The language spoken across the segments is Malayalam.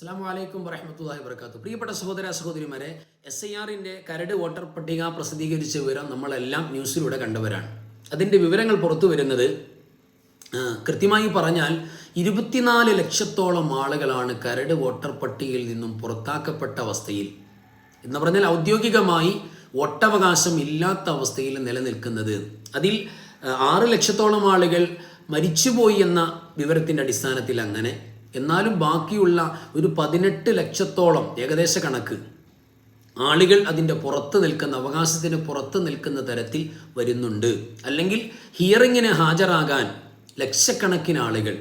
അസ്സാം വലൈക്കും വറഹമത്തല്ലാഹി വർക്കാത്തു പ്രിയപ്പെട്ട സഹോദര സഹോദരിമാരെ എസ് ഐ ആറിന്റെ കരട് വോട്ടർ പട്ടിക പ്രസിദ്ധീകരിച്ച വിവരം നമ്മളെല്ലാം ന്യൂസിലൂടെ കണ്ടവരാണ്. അതിന്റെ വിവരങ്ങൾ പുറത്തു വരുന്നത് കൃത്യമായി പറഞ്ഞാൽ ഇരുപത്തിനാല് ലക്ഷത്തോളം ആളുകളാണ് കരട് വോട്ടർ പട്ടികയിൽ നിന്നും പുറത്താക്കപ്പെട്ട അവസ്ഥയിൽ. എന്ന് പറഞ്ഞാൽ ഔദ്യോഗികമായി വോട്ടവകാശം ഇല്ലാത്ത അവസ്ഥയിൽ നിലനിൽക്കുന്നത്. അതിൽ ആറ് ലക്ഷത്തോളം ആളുകൾ മരിച്ചുപോയി എന്ന വിവരത്തിന്റെ അടിസ്ഥാനത്തിൽ അങ്ങനെ എന്നാലും ബാക്കിയുള്ള ഒരു പതിനെട്ട് ലക്ഷത്തോളം ഏകദേശ കണക്ക് ആളുകൾ അതിന്റെ പുറത്ത് നിൽക്കുന്ന അവകാശത്തിന് പുറത്ത് നിൽക്കുന്ന തരത്തിൽ വരുന്നുണ്ട്. അല്ലെങ്കിൽ ഹിയറിങ്ങിന് ഹാജരാകാൻ ലക്ഷക്കണക്കിന് ആളുകൾ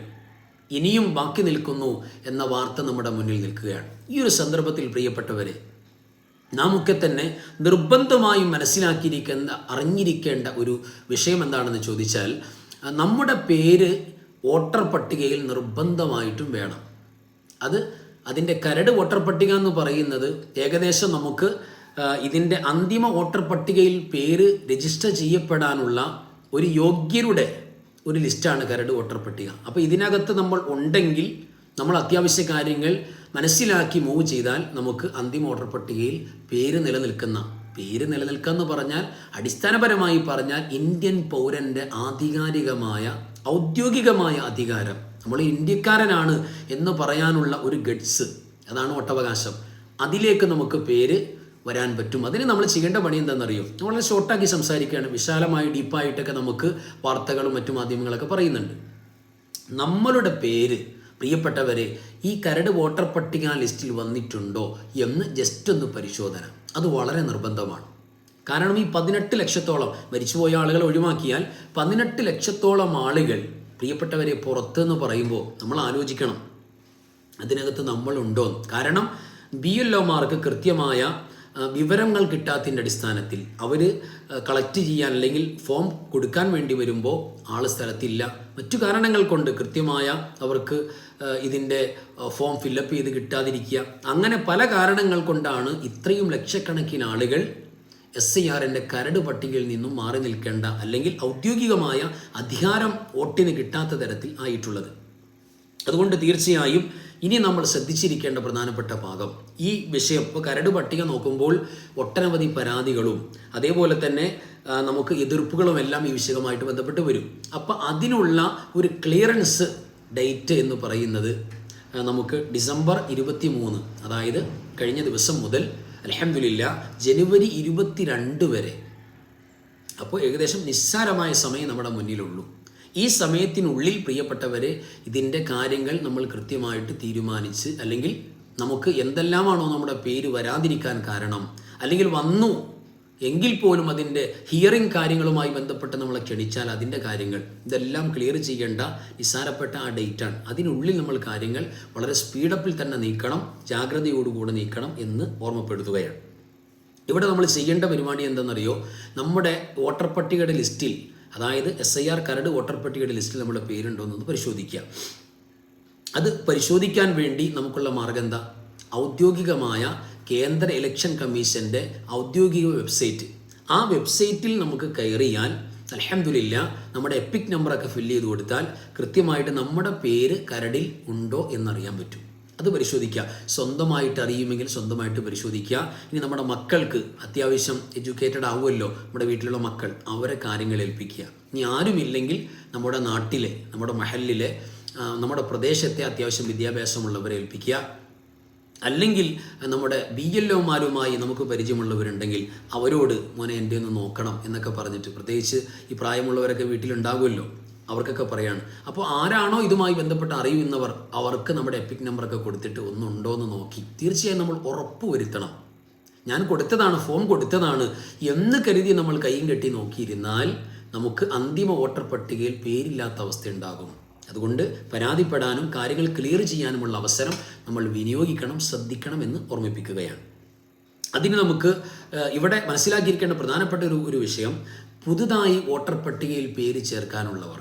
ഇനിയും ബാക്കി നിൽക്കുന്നു എന്ന വാർത്ത നമ്മുടെ മുന്നിൽ നിൽക്കുകയാണ്. ഈ ഒരു സന്ദർഭത്തിൽ പ്രിയപ്പെട്ടവരെ നാം ഒക്കെ തന്നെ നിർബന്ധമായും മനസ്സിലാക്കിയിരിക്കേണ്ട അറിഞ്ഞിരിക്കേണ്ട ഒരു വിഷയം എന്താണെന്ന് ചോദിച്ചാൽ നമ്മുടെ പേര് വോട്ടർ പട്ടികയിൽ നിർബന്ധമായിട്ടും വേണം. അത് അതിന്റെ കരട് വോട്ടർ പട്ടിക എന്ന് പറയുന്നത് ഏകദേശം നമുക്ക് ഇതിന്റെ അന്തിമ വോട്ടർ പട്ടികയിൽ പേര് രജിസ്റ്റർ ചെയ്യപ്പെടാനുള്ള ഒരു യോഗ്യരുടെ ഒരു ലിസ്റ്റാണ് കരട് വോട്ടർ പട്ടിക. അപ്പോൾ ഇതിനകത്ത് നമ്മൾ ഉണ്ടെങ്കിൽ നമ്മൾ അത്യാവശ്യ കാര്യങ്ങൾ മനസ്സിലാക്കി മൂവ് ചെയ്താൽ നമുക്ക് അന്തിമ വോട്ടർ പട്ടികയിൽ പേര് നിലനിൽക്കുന്ന പേര് നിലനിൽക്കുക എന്ന് പറഞ്ഞാൽ അടിസ്ഥാനപരമായി പറഞ്ഞാൽ ഇന്ത്യൻ പൗരന്റെ ആധികാരികമായ ഔദ്യോഗികമായ അധികാരം. നമ്മൾ ഇന്ത്യക്കാരനാണ് എന്ന് പറയാനുള്ള ഒരു ഗഡ്സ്. അതാണ് ഒട്ടവകാശം. അതിലേക്ക് നമുക്ക് പേര് വരാൻ പറ്റും. അതിന് നമ്മൾ ചെയ്യേണ്ട പണി എന്താണെന്നറിയോ? വളരെ ഷോർട്ടാക്കി സംസാരിക്കുകയാണ്. വിശാലമായി ഡീപ്പായിട്ടൊക്കെ നമുക്ക് വാർത്തകളും മറ്റു മാധ്യമങ്ങളൊക്കെ പറയുന്നുണ്ട്. നമ്മളുടെ പേര് പ്രിയപ്പെട്ടവരെ ഈ കരട് വോട്ടർ പട്ടിക ലിസ്റ്റിൽ വന്നിട്ടുണ്ടോ എന്ന് ജസ്റ്റ് ഒന്ന് പരിശോധന. അത് വളരെ നിർബന്ധമാണ്. കാരണം ഈ പതിനെട്ട് ലക്ഷത്തോളം മരിച്ചുപോയ ആളുകൾ ഒഴിവാക്കിയാൽ പതിനെട്ട് ലക്ഷത്തോളം ആളുകൾ പ്രിയപ്പെട്ടവരെ പുറത്തെന്ന് പറയുമ്പോൾ നമ്മൾ ആലോചിക്കണം. അതിനകത്ത് നമ്മളുണ്ടോ? കാരണം ബി എൽ ഒമാർക്ക് കൃത്യമായ വിവരങ്ങൾ കിട്ടാത്തതിന്റെ അടിസ്ഥാനത്തിൽ അവർ കളക്ട് ചെയ്യാൻ അല്ലെങ്കിൽ ഫോം കൊടുക്കാൻ വേണ്ടി വരുമ്പോൾ ആൾ സ്ഥലത്തില്ല. മറ്റു കാരണങ്ങൾ കൊണ്ട് കൃത്യമായ അവർക്ക് ഇതിന്റെ ഫോം ഫില്ലപ്പ് ചെയ്ത് കിട്ടാതിരിക്കുക. അങ്ങനെ പല കാരണങ്ങൾ കൊണ്ടാണ് ഇത്രയും ലക്ഷക്കണക്കിന് ആളുകൾ എസ് ഐ ആറിന്റെ കരട് പട്ടികയിൽ നിന്നും മാറി നിൽക്കേണ്ട അല്ലെങ്കിൽ ഔദ്യോഗികമായ അധികാരം വോട്ടിന് കിട്ടാത്ത തരത്തിൽ ആയിട്ടുള്ളത്. അതുകൊണ്ട് തീർച്ചയായും ഇനി നമ്മൾ ശ്രദ്ധിച്ചിരിക്കേണ്ട പ്രധാനപ്പെട്ട ഭാഗം ഈ വിഷയം. ഇപ്പോൾ കരട് പട്ടിക നോക്കുമ്പോൾ ഒട്ടനവധി പരാതികളും അതേപോലെ തന്നെ നമുക്ക് എതിർപ്പുകളും എല്ലാം ഈ വിഷയമായിട്ട് ബന്ധപ്പെട്ട് വരും. അപ്പോൾ അതിനുള്ള ഒരു ക്ലിയറൻസ് ഡേറ്റ് എന്ന് പറയുന്നത് നമുക്ക് ഡിസംബർ ഇരുപത്തി മൂന്ന് അതായത് കഴിഞ്ഞ ദിവസം മുതൽ അലഹമില്ല ജനുവരി ഇരുപത്തിരണ്ട് വരെ. അപ്പോൾ ഏകദേശം നിസ്സാരമായ സമയം നമ്മുടെ മുന്നിലുള്ളൂ. ഈ സമയത്തിനുള്ളിൽ പ്രിയപ്പെട്ടവരെ ഇതിന്റെ കാര്യങ്ങൾ നമ്മൾ കൃത്യമായിട്ട് തീരുമാനിച്ച് അല്ലെങ്കിൽ നമുക്ക് എന്തെല്ലാമാണോ നമ്മുടെ പേര് വരാതിരിക്കാൻ കാരണം അല്ലെങ്കിൽ വന്നു എങ്കിൽ പോലും അതിന്റെ ഹിയറിംഗ് കാര്യങ്ങളുമായി ബന്ധപ്പെട്ട് നമ്മളെ ക്ഷണിച്ചാൽ അതിന്റെ കാര്യങ്ങൾ ഇതെല്ലാം ക്ലിയർ ചെയ്യേണ്ട നിസ്സാരപ്പെട്ട ആ ഡേറ്റാണ് അതിനുള്ളിൽ നമ്മൾ കാര്യങ്ങൾ വളരെ സ്പീഡപ്പിൽ തന്നെ നീക്കണം ജാഗ്രതയോടുകൂടെ നീക്കണം എന്ന് ഓർമ്മപ്പെടുത്തുകയാണ്. ഇവിടെ നമ്മൾ ചെയ്യേണ്ട പരിപാടി എന്തെന്നറിയോ നമ്മുടെ വോട്ടർ പട്ടികയുടെ ലിസ്റ്റിൽ അതായത് എസ് ഐ ആർ കരട് വോട്ടർ പട്ടികയുടെ ലിസ്റ്റിൽ നമ്മുടെ പേരുണ്ടോ എന്നൊന്ന് പരിശോധിക്കുക അത് പരിശോധിക്കാൻ വേണ്ടി നമുക്കുള്ള മാർഗം എന്താ? ഔദ്യോഗികമായ കേന്ദ്ര ഇലക്ഷൻ കമ്മീഷന്റെ ഔദ്യോഗിക വെബ്സൈറ്റ് ആ വെബ്സൈറ്റിൽ നമുക്ക് കയറിയാൽ അലഹമില്ല നമ്മുടെ എപ്പിക് നമ്പറൊക്കെ ഫില്ല് ചെയ്ത് കൊടുത്താൽ കൃത്യമായിട്ട് നമ്മുടെ പേര് കരടിൽ ഉണ്ടോ എന്നറിയാൻ പറ്റും. അത് പരിശോധിക്കുക. സ്വന്തമായിട്ട് അറിയുമെങ്കിൽ സ്വന്തമായിട്ട് പരിശോധിക്കുക. ഇനി നമ്മുടെ മക്കൾക്ക് അത്യാവശ്യം എഡ്യൂക്കേറ്റഡ് ആവുമല്ലോ നമ്മുടെ വീട്ടിലുള്ള മക്കൾ അവരെ കാര്യങ്ങൾ ഏൽപ്പിക്കുക. ഇനി ആരുമില്ലെങ്കിൽ നമ്മുടെ നാട്ടിലെ നമ്മുടെ മഹലിലെ നമ്മുടെ പ്രദേശത്തെ അത്യാവശ്യം വിദ്യാഭ്യാസമുള്ളവരെ ഏൽപ്പിക്കുക. അല്ലെങ്കിൽ നമ്മുടെ ബി എൽ ഒമാരുമായി നമുക്ക് പരിചയമുള്ളവരുണ്ടെങ്കിൽ അവരോട് മോനെ എന്റെ ഒന്ന് നോക്കണം എന്നൊക്കെ പറഞ്ഞിട്ട് പ്രത്യേകിച്ച് ഈ പ്രായമുള്ളവരൊക്കെ വീട്ടിലുണ്ടാകുമല്ലോ അവർക്കൊക്കെ പറയാണ്. അപ്പോൾ ആരാണോ ഇതുമായി ബന്ധപ്പെട്ട് അറിയുന്നവർ അവർക്ക് നമ്മുടെ എപ്പിക് നമ്പറൊക്കെ കൊടുത്തിട്ട് ഒന്നുണ്ടോ എന്ന് നോക്കി. തീർച്ചയായും നമ്മൾ ഉറപ്പ് വരുത്തണം. ഞാൻ കൊടുത്തതാണ് ഫോം കൊടുത്തതാണ് എന്ന് കരുതി നമ്മൾ കൈയും കെട്ടി നോക്കിയിരുന്നാൽ നമുക്ക് അന്തിമ വോട്ടർ പട്ടികയിൽ പേരില്ലാത്ത അവസ്ഥ ഉണ്ടാകും. അതുകൊണ്ട് പരാതിപ്പെടാനും കാര്യങ്ങൾ ക്ലിയർ ചെയ്യാനുമുള്ള അവസരം നമ്മൾ വിനിയോഗിക്കണം ശ്രദ്ധിക്കണം എന്ന് ഓർമ്മിപ്പിക്കുകയാണ്. അതിന് നമുക്ക് ഇവിടെ മനസ്സിലാക്കിയിരിക്കേണ്ട പ്രധാനപ്പെട്ട ഒരു ഒരു വിഷയം പുതുതായി വോട്ടർ പട്ടികയിൽ പേര് ചേർക്കാനുള്ളവർ.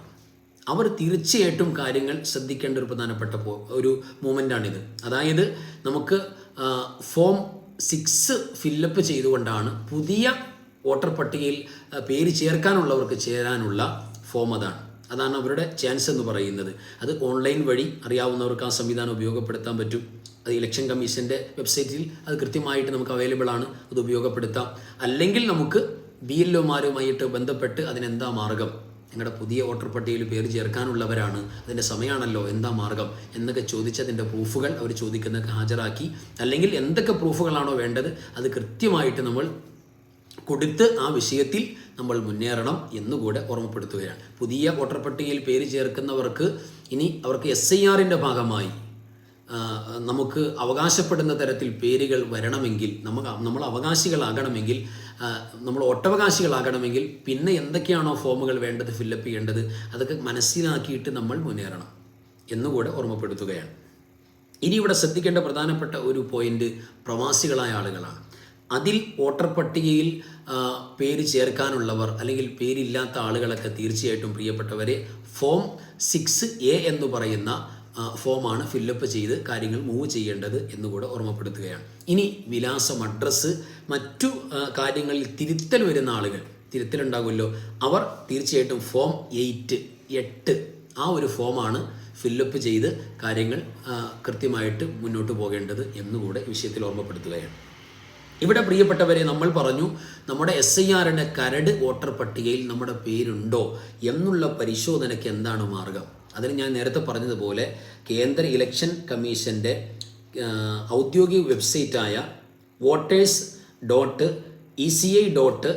അവർ തീർച്ചയായിട്ടും കാര്യങ്ങൾ ശ്രദ്ധിക്കേണ്ട ഒരു പ്രധാനപ്പെട്ട ഒരു മൂമെന്റാണിത് അതായത് നമുക്ക് ഫോം സിക്സ് ഫില്ലപ്പ് ചെയ്തുകൊണ്ടാണ് പുതിയ വോട്ടർ പട്ടികയിൽ പേര് ചേർക്കാനുള്ളവർക്ക് ചേരാനുള്ള ഫോം അതാണ്. അതാണ് അവരുടെ ചാൻസ് എന്ന് പറയുന്നത്. അത് ഓൺലൈൻ വഴി അറിയാവുന്നവർക്ക് ആ സംവിധാനം ഉപയോഗപ്പെടുത്താൻ പറ്റും. അത് ഇലക്ഷൻ കമ്മീഷന്റെ വെബ്സൈറ്റിൽ അത് കൃത്യമായിട്ട് നമുക്ക് അവൈലബിൾ ആണ്. അത് ഉപയോഗപ്പെടുത്താം. അല്ലെങ്കിൽ നമുക്ക് ബി എൽ ഒമാരുമായിട്ട് ബന്ധപ്പെട്ട് അതിനെന്താ മാർഗം? നിങ്ങളുടെ പുതിയ വോട്ടർ പട്ടികയിൽ പേര് ചേർക്കാനുള്ളവരാണ്. അതിന്റെ സമയമാണല്ലോ എന്താ മാർഗം? എന്നൊക്കെ ചോദിച്ച് അതിന്റെ പ്രൂഫുകൾ അവർ ചോദിക്കുന്നതൊക്കെ ഹാജരാക്കി. അല്ലെങ്കിൽ എന്തൊക്കെ പ്രൂഫുകളാണോ വേണ്ടത്? അത് കൃത്യമായിട്ട് നമ്മൾ കൊടുത്ത് ആ വിഷയത്തിൽ നമ്മൾ മുന്നേറണം എന്നുകൂടെ ഓർമ്മപ്പെടുത്തുകയാണ്. പുതിയ വോട്ടർ പട്ടികയിൽ പേര് ചേർക്കുന്നവർക്ക് ഇനി അവർക്ക് എസ് ഐ ആറിന്റെ ഭാഗമായി നമുക്ക് അവകാശപ്പെടുന്ന തരത്തിൽ പേരുകൾ വരണമെങ്കിൽ നമുക്ക് നമ്മൾ അവകാശികളാകണമെങ്കിൽ നമ്മൾ ഒട്ടവകാശികളാകണമെങ്കിൽ പിന്നെ എന്തൊക്കെയാണോ ഫോമുകൾ വേണ്ടത് ഫില്ലപ്പ് ചെയ്യേണ്ടത് അതൊക്കെ മനസ്സിലാക്കിയിട്ട് നമ്മൾ മുന്നേറണം എന്നുകൂടെ ഓർമ്മപ്പെടുത്തുകയാണ്. ഇനി ഇവിടെ ശ്രദ്ധിക്കേണ്ട പ്രധാനപ്പെട്ട ഒരു പോയിന്റ് പ്രവാസികളായ ആളുകളാണ്. അതിൽ വോട്ടർ പട്ടികയിൽ പേര് ചേർക്കാനുള്ളവർ അല്ലെങ്കിൽ പേരില്ലാത്ത ആളുകളൊക്കെ തീർച്ചയായിട്ടും പ്രിയപ്പെട്ടവരെ ഫോം സിക്സ് എ എന്ന് പറയുന്ന ഫോമാണ് ഫില്ലപ്പ് ചെയ്ത് കാര്യങ്ങൾ മൂവ് ചെയ്യേണ്ടത് എന്നുകൂടെ ഓർമ്മപ്പെടുത്തുകയാണ്. ഇനി വിലാസം അഡ്രസ്സ് മറ്റു കാര്യങ്ങളിൽ തിരുത്തൽ വരുന്ന ആളുകൾ തിരുത്തലുണ്ടാകുമല്ലോ അവർ തീർച്ചയായിട്ടും ഫോം എയ്റ്റ് എട്ട് ആ ഒരു ഫോമാണ് ഫില്ലപ്പ് ചെയ്ത് കാര്യങ്ങൾ കൃത്യമായിട്ട് മുന്നോട്ട് പോകേണ്ടത് എന്നുകൂടെ വിഷയത്തിൽ ഓർമ്മപ്പെടുത്തുകയാണ്. ഇവിടെ പ്രിയപ്പെട്ടവരെ നമ്മൾ പറഞ്ഞു നമ്മുടെ എസ് ഐ ആറിന്റെ കരട് വോട്ടർ പട്ടികയിൽ നമ്മുടെ പേരുണ്ടോ എന്നുള്ള പരിശോധനയ്ക്ക് എന്താണ് മാർഗം? അതിന് ഞാൻ നേരത്തെ പറഞ്ഞതുപോലെ കേന്ദ്ര ഇലക്ഷൻ കമ്മീഷന്റെ ഔദ്യോഗിക വെബ്സൈറ്റായ voters dot E C I dot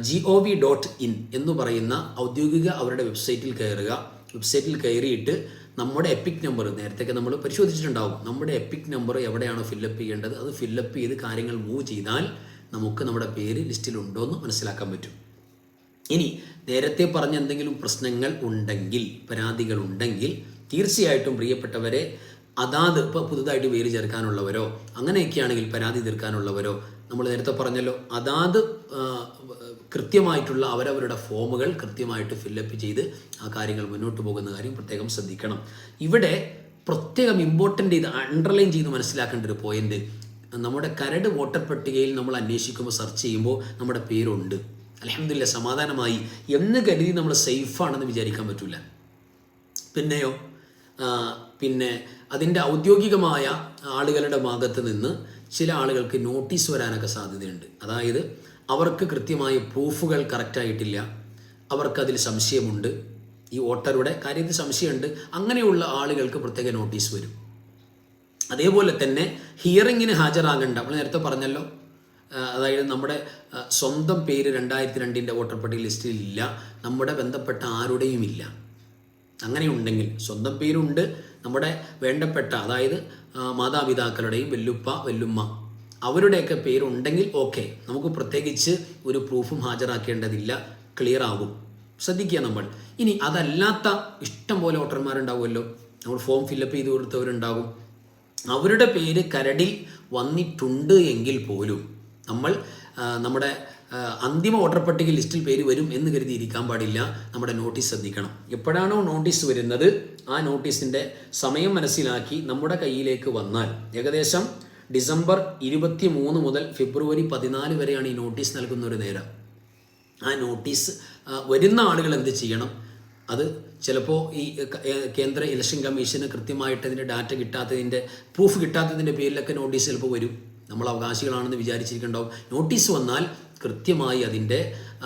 G O V dot in എന്ന് പറയുന്ന ഔദ്യോഗിക അവരുടെ വെബ്സൈറ്റിൽ കയറുക. വെബ്സൈറ്റിൽ കയറിയിട്ട് നമ്മുടെ എപ്പിക് നമ്പർ നേരത്തെയൊക്കെ നമ്മൾ പരിശോധിച്ചിട്ടുണ്ടാവും. നമ്മുടെ എപ്പിക് നമ്പർ എവിടെയാണോ ഫില്ലപ്പ് ചെയ്യേണ്ടത്? അത് ഫില്ലപ്പ് ചെയ്ത് കാര്യങ്ങൾ മൂവ് ചെയ്താൽ നമുക്ക് നമ്മുടെ പേര് ലിസ്റ്റിലുണ്ടോ എന്ന് മനസ്സിലാക്കാൻ പറ്റും. ഇനി നേരത്തെ പറഞ്ഞ എന്തെങ്കിലും പ്രശ്നങ്ങൾ ഉണ്ടെങ്കിൽ പരാതികൾ ഉണ്ടെങ്കിൽ തീർച്ചയായിട്ടും പ്രിയപ്പെട്ടവരെ അതാത് ഇപ്പോൾ പുതുതായിട്ട് പേര് ചേർക്കാനുള്ളവരോ അങ്ങനെയൊക്കെയാണെങ്കിൽ പരാതി തീർക്കാനുള്ളവരോ നമ്മൾ നേരത്തെ പറഞ്ഞല്ലോ അതാത് കൃത്യമായിട്ടുള്ള അവരവരുടെ ഫോമുകൾ കൃത്യമായിട്ട് ഫില്ലപ്പ് ചെയ്ത് ആ കാര്യങ്ങൾ മുന്നോട്ട് പോകുന്ന കാര്യം പ്രത്യേകം ശ്രദ്ധിക്കണം. ഇവിടെ പ്രത്യേകം ഇമ്പോർട്ടന്റ് ചെയ്ത് അണ്ടർലൈൻ ചെയ്ത് മനസ്സിലാക്കേണ്ട ഒരു പോയിന്റ് നമ്മുടെ കരട് വോട്ടർ പട്ടികയിൽ നമ്മൾ അന്വേഷിക്കുമ്പോൾ സെർച്ച് ചെയ്യുമ്പോൾ നമ്മുടെ പേരുണ്ട്. അലഹമില്ല സമാധാനമായി. എന്ന് കരുതി നമ്മൾ സേഫാണെന്ന് വിചാരിക്കാൻ പറ്റില്ല പിന്നെയോ? പിന്നെ അതിന്റെ ഔദ്യോഗികമായ ആളുകളുടെ ഭാഗത്ത് നിന്ന് ചില ആളുകൾക്ക് നോട്ടീസ് വരാനൊക്കെ സാധ്യതയുണ്ട്. അതായത് അവർക്ക് കൃത്യമായ പ്രൂഫുകൾ കറക്റ്റായിട്ടില്ല അവർക്കതിൽ സംശയമുണ്ട്. ഈ വോട്ടറുടെ കാര്യത്തിൽ സംശയമുണ്ട്. അങ്ങനെയുള്ള ആളുകൾക്ക് പ്രത്യേക നോട്ടീസ് വരും. അതേപോലെ തന്നെ ഹിയറിങ്ങിന് ഹാജരാകേണ്ട. നമ്മൾ നേരത്തെ പറഞ്ഞല്ലോ അതായത് നമ്മുടെ സ്വന്തം പേര് രണ്ടായിരത്തി രണ്ടിന്റെ വോട്ടർ പട്ടിക ലിസ്റ്റിൽ ഇല്ല. നമ്മുടെ ബന്ധപ്പെട്ട ആരുടെയും ഇല്ല. അങ്ങനെയുണ്ടെങ്കിൽ സ്വന്തം പേരുണ്ട് നമ്മുടെ വേണ്ടപ്പെട്ട അതായത് മാതാപിതാക്കളുടെയും വെല്ലുപ്പ വെല്ലുമ്മ അവരുടെയൊക്കെ പേരുണ്ടെങ്കിൽ ഓക്കെ. നമുക്ക് പ്രത്യേകിച്ച് ഒരു പ്രൂഫും ഹാജരാക്കേണ്ടതില്ല. ക്ലിയർ ആകും. ശ്രദ്ധിക്കുക നമ്മൾ. ഇനി അതല്ലാത്ത ഇഷ്ടം പോലെ വോട്ടർമാരുണ്ടാവുമല്ലോ. നമ്മൾ ഫോം ഫില്ലപ്പ് ചെയ്ത് കൊടുത്തവരുണ്ടാകും. അവരുടെ പേര് കരടിൽ വന്നിട്ടുണ്ട് എങ്കിൽ പോലും നമ്മൾ നമ്മുടെ അന്തിമ വോട്ടർ പട്ടിക ലിസ്റ്റിൽ പേര് വരും എന്ന് കരുതി ഇരിക്കാൻ പാടില്ല. നമ്മുടെ നോട്ടീസ് ശ്രദ്ധിക്കണം. എപ്പോഴാണോ നോട്ടീസ് വരുന്നത് ആ നോട്ടീസിന്റെ സമയം മനസ്സിലാക്കി നമ്മുടെ കയ്യിലേക്ക് വന്നാൽ ഏകദേശം ഡിസംബർ ഇരുപത്തി മൂന്ന് മുതൽ ഫെബ്രുവരി പതിനാല് വരെയാണ് ഈ നോട്ടീസ് നൽകുന്ന ഒരു നേരം. ആ നോട്ടീസ് വരുന്ന ആളുകൾ എന്ത് ചെയ്യണം? അത് ചിലപ്പോൾ ഈ കേന്ദ്ര ഇലക്ഷൻ കമ്മീഷന് കൃത്യമായിട്ട് അതിന്റെ ഡാറ്റ കിട്ടാത്തതിന്റെ പ്രൂഫ് കിട്ടാത്തതിന്റെ പേരിലൊക്കെ നോട്ടീസ് ചിലപ്പോൾ വരും. നമ്മൾ അവകാശികളാണെന്ന് വിചാരിച്ചിരിക്കുന്നുണ്ടാവും നോട്ടീസ് വന്നാൽ കൃത്യമായി അതിന്റെ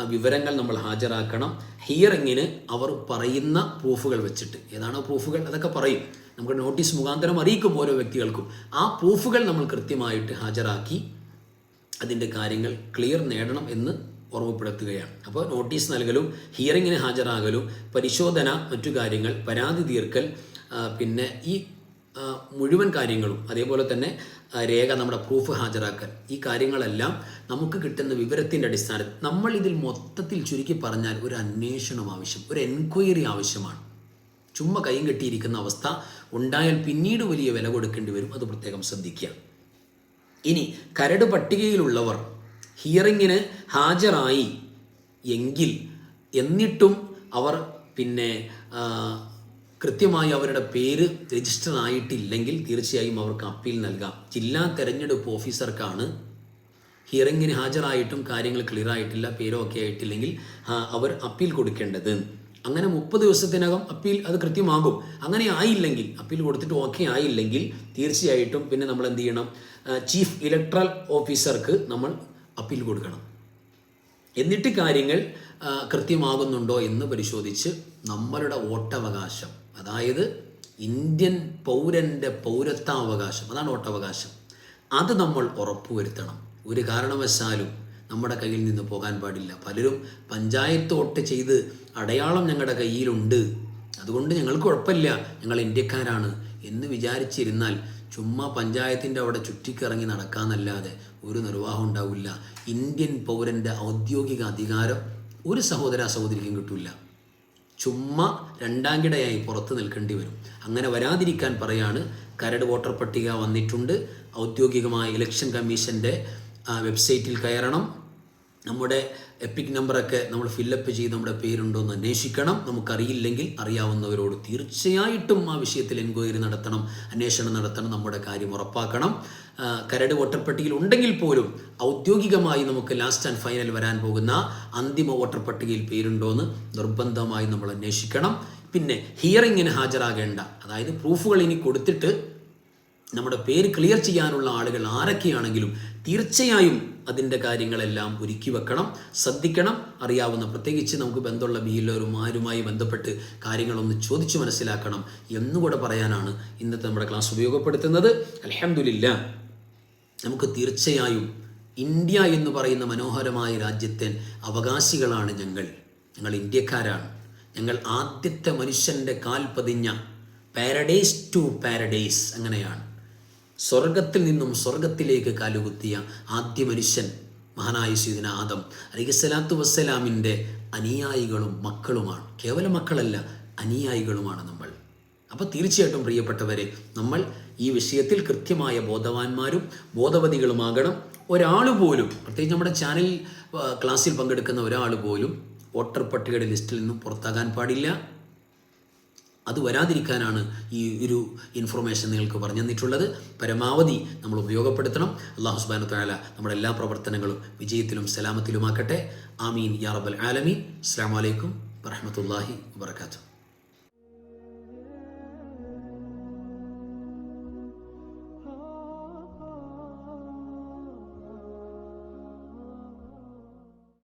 വിവരങ്ങൾ നമ്മൾ ഹാജരാക്കണം. ഹിയറിങ്ങിന് അവർ പറയുന്ന പ്രൂഫുകൾ വെച്ചിട്ട്. ഏതാണോ പ്രൂഫുകൾ അതൊക്കെ പറയും. നമുക്ക് നോട്ടീസ് മുഖാന്തരം അറിയിക്കും ഓരോ വ്യക്തികൾക്കും. ആ പ്രൂഫുകൾ നമ്മൾ കൃത്യമായിട്ട് ഹാജരാക്കി അതിന്റെ കാര്യങ്ങൾ ക്ലിയർ നേടണം എന്ന് ഓർമ്മപ്പെടുത്തുകയാണ്. അപ്പോൾ നോട്ടീസ് നൽകലും ഹിയറിങ്ങിന് ഹാജരാകലും പരിശോധന മറ്റു കാര്യങ്ങൾ പരാതി തീർക്കൽ പിന്നെ ഈ മുഴുവൻ കാര്യങ്ങളും അതേപോലെ തന്നെ രേഖ നമ്മുടെ പ്രൂഫ് ഹാജരാക്കൽ ഈ കാര്യങ്ങളെല്ലാം നമുക്ക് കിട്ടുന്ന വിവരത്തിന്റെ അടിസ്ഥാനത്തിൽ നമ്മൾ ഇതിൽ മൊത്തത്തിൽ ചുരുക്കി പറഞ്ഞാൽ ഒരു അന്വേഷണം ആവശ്യം ഒരു എൻക്വയറി ആവശ്യമാണ്. ചുമ്മാ കൈയും കെട്ടിയിരിക്കുന്ന അവസ്ഥ ഉണ്ടായാൽ പിന്നീട് വലിയ വില കൊടുക്കേണ്ടി വരും അത് പ്രത്യേകം ശ്രദ്ധിക്കുക. ഇനി കരട് പട്ടികയിലുള്ളവർ ഹിയറിങ്ങിന് ഹാജരായി എങ്കിൽ എന്നിട്ടും അവർ പിന്നെ കൃത്യമായി അവരുടെ പേര് രജിസ്റ്റർ ആയിട്ടില്ലെങ്കിൽ തീർച്ചയായും അവർക്ക് അപ്പീൽ നൽകാം. ജില്ലാ തെരഞ്ഞെടുപ്പ് ഓഫീസർക്കാണ് ഹിയറിങ്ങിന് ഹാജരായിട്ടും കാര്യങ്ങൾ ക്ലിയർ ആയിട്ടില്ല പേരോ ഒക്കെ ആയിട്ടില്ലെങ്കിൽ അവർ അപ്പീൽ കൊടുക്കേണ്ടത്. അങ്ങനെ മുപ്പത് ദിവസത്തിനകം അപ്പീൽ അത് കൃത്യമാകും. അങ്ങനെ ആയില്ലെങ്കിൽ അപ്പീൽ കൊടുത്തിട്ട് ഓക്കെ ആയില്ലെങ്കിൽ തീർച്ചയായിട്ടും പിന്നെ നമ്മൾ എന്ത് ചെയ്യണം? ചീഫ് ഇലക്ട്രൽ ഓഫീസർക്ക് നമ്മൾ അപ്പീൽ കൊടുക്കണം. എന്നിട്ട് കാര്യങ്ങൾ കൃത്യമാകുന്നുണ്ടോ എന്ന് പരിശോധിച്ച് നമ്മളുടെ വോട്ടവകാശം. അതായത് ഇന്ത്യൻ പൗരന്റെ പൗരത്വാവകാശം അതാണ് വോട്ടവകാശം. അത് നമ്മൾ ഉറപ്പുവരുത്തണം. ഒരു കാരണവശാലും നമ്മുടെ കയ്യിൽ നിന്ന് പോകാൻ പാടില്ല. പലരും പഞ്ചായത്ത് വോട്ട് ചെയ്ത് അടയാളം ഞങ്ങളുടെ കയ്യിലുണ്ട്. അതുകൊണ്ട് ഞങ്ങൾക്ക് കുഴപ്പമില്ല. ഞങ്ങൾ ഇന്ത്യക്കാരാണ് എന്ന് വിചാരിച്ചിരുന്നാൽ ചുമ്മാ പഞ്ചായത്തിന്റെ അവിടെ ചുറ്റിക്കിറങ്ങി നടക്കാന്നല്ലാതെ ഒരു നിർവാഹം ഉണ്ടാവില്ല. ഇന്ത്യൻ പൗരന്റെ ഔദ്യോഗിക അധികാരം ഒരു സഹോദര സഹോദരിക്കും കിട്ടില്ല ചുമ്മാ രണ്ടാം കിടയായി പുറത്ത് നിൽക്കേണ്ടി വരും. അങ്ങനെ വരാതിരിക്കാൻ പറയാണ് കരട് വോട്ടർ പട്ടിക വന്നിട്ടുണ്ട്. ഔദ്യോഗികമായ ഇലക്ഷൻ കമ്മീഷന്റെ വെബ്സൈറ്റിൽ കയറണം. നമ്മുടെ എപ്പിക് നമ്പറൊക്കെ നമ്മൾ ഫില്ലപ്പ് ചെയ്ത് നമ്മുടെ പേരുണ്ടോ എന്ന് അന്വേഷിക്കണം. നമുക്കറിയില്ലെങ്കിൽ അറിയാവുന്നവരോട് തീർച്ചയായിട്ടും ആ വിഷയത്തിൽ എൻക്വയറി നടത്തണം അന്വേഷണം നടത്തണം നമ്മുടെ കാര്യം ഉറപ്പാക്കണം. കരട് വോട്ടർ പട്ടികയിൽ ഉണ്ടെങ്കിൽ പോലും ഔദ്യോഗികമായി നമുക്ക് ലാസ്റ്റ് ആൻഡ് ഫൈനൽ വരാൻ പോകുന്ന അന്തിമ വോട്ടർ പട്ടികയിൽ പേരുണ്ടോ എന്ന് നിർബന്ധമായി നമ്മൾ അന്വേഷിക്കണം. പിന്നെ ഹിയറിങ്ങിന് ഹാജരാകേണ്ട അതായത് പ്രൂഫുകൾ ഇനി കൊടുത്തിട്ട് നമ്മുടെ പേര് ക്ലിയർ ചെയ്യാനുള്ള ആളുകൾ ആരൊക്കെയാണെങ്കിലും തീർച്ചയായും അതിന്റെ കാര്യങ്ങളെല്ലാം ഒരുക്കി വെക്കണം ശ്രദ്ധിക്കണം അറിയാവുന്ന പ്രത്യേകിച്ച് നമുക്ക് ബന്ധമുള്ള ബിയിലോരും ആരുമായി ബന്ധപ്പെട്ട് കാര്യങ്ങളൊന്ന് ചോദിച്ചു മനസ്സിലാക്കണം എന്നുകൂടെ പറയാനാണ് ഇന്നത്തെ നമ്മുടെ ക്ലാസ് ഉപയോഗപ്പെടുത്തുന്നത്. അലഹമില്ല നമുക്ക് തീർച്ചയായും ഇന്ത്യ എന്ന് പറയുന്ന മനോഹരമായ രാജ്യത്തെ അവകാശികളാണ് ഞങ്ങൾ. ഞങ്ങൾ ഇന്ത്യക്കാരാണ്. ഞങ്ങൾ ആദ്യത്തെ മനുഷ്യന്റെ കാൽ പതിഞ്ഞ പാരഡൈസ് ടു പാരഡൈസ് അങ്ങനെയാണ്. സ്വർഗത്തിൽ നിന്നും സ്വർഗത്തിലേക്ക് കാലുകുത്തിയ ആദ്യ മനുഷ്യൻ മഹാനായ സീദിന ആദം അലിഖലാത്തു വസ്സലാമിന്റെ അനുയായികളും മക്കളുമാണ്. കേവലം മക്കളല്ല അനുയായികളുമാണ് നമ്മൾ. അപ്പോൾ തീർച്ചയായിട്ടും പ്രിയപ്പെട്ടവരെ നമ്മൾ ഈ വിഷയത്തിൽ കൃത്യമായ ബോധവാന്മാരും ബോധവതികളുമാകണം ഒരാൾ പോലും പ്രത്യേകിച്ച് നമ്മുടെ ചാനൽ ക്ലാസ്സിൽ പങ്കെടുക്കുന്ന ഒരാൾ പോലും വോട്ടർ പട്ടികയുടെ ലിസ്റ്റിൽ നിന്നും പുറത്താകാൻ പാടില്ല. അത് വരാതിരിക്കാനാണ് ഈ ഒരു ഇൻഫർമേഷൻ നിങ്ങൾക്ക് പറഞ്ഞു തന്നിട്ടുള്ളത് പരമാവധി നമ്മൾ ഉപയോഗപ്പെടുത്തണം. അള്ളാഹു സുബാന താല നമ്മുടെ എല്ലാ പ്രവർത്തനങ്ങളും വിജയത്തിലും സലാമത്തിലുമാക്കട്ടെ. ആമീൻ യാ റബ്ബൽ ആലമീൻ. അസ്സാം വലൈക്കും വറഹമത്തല്ലാഹി വാത്തു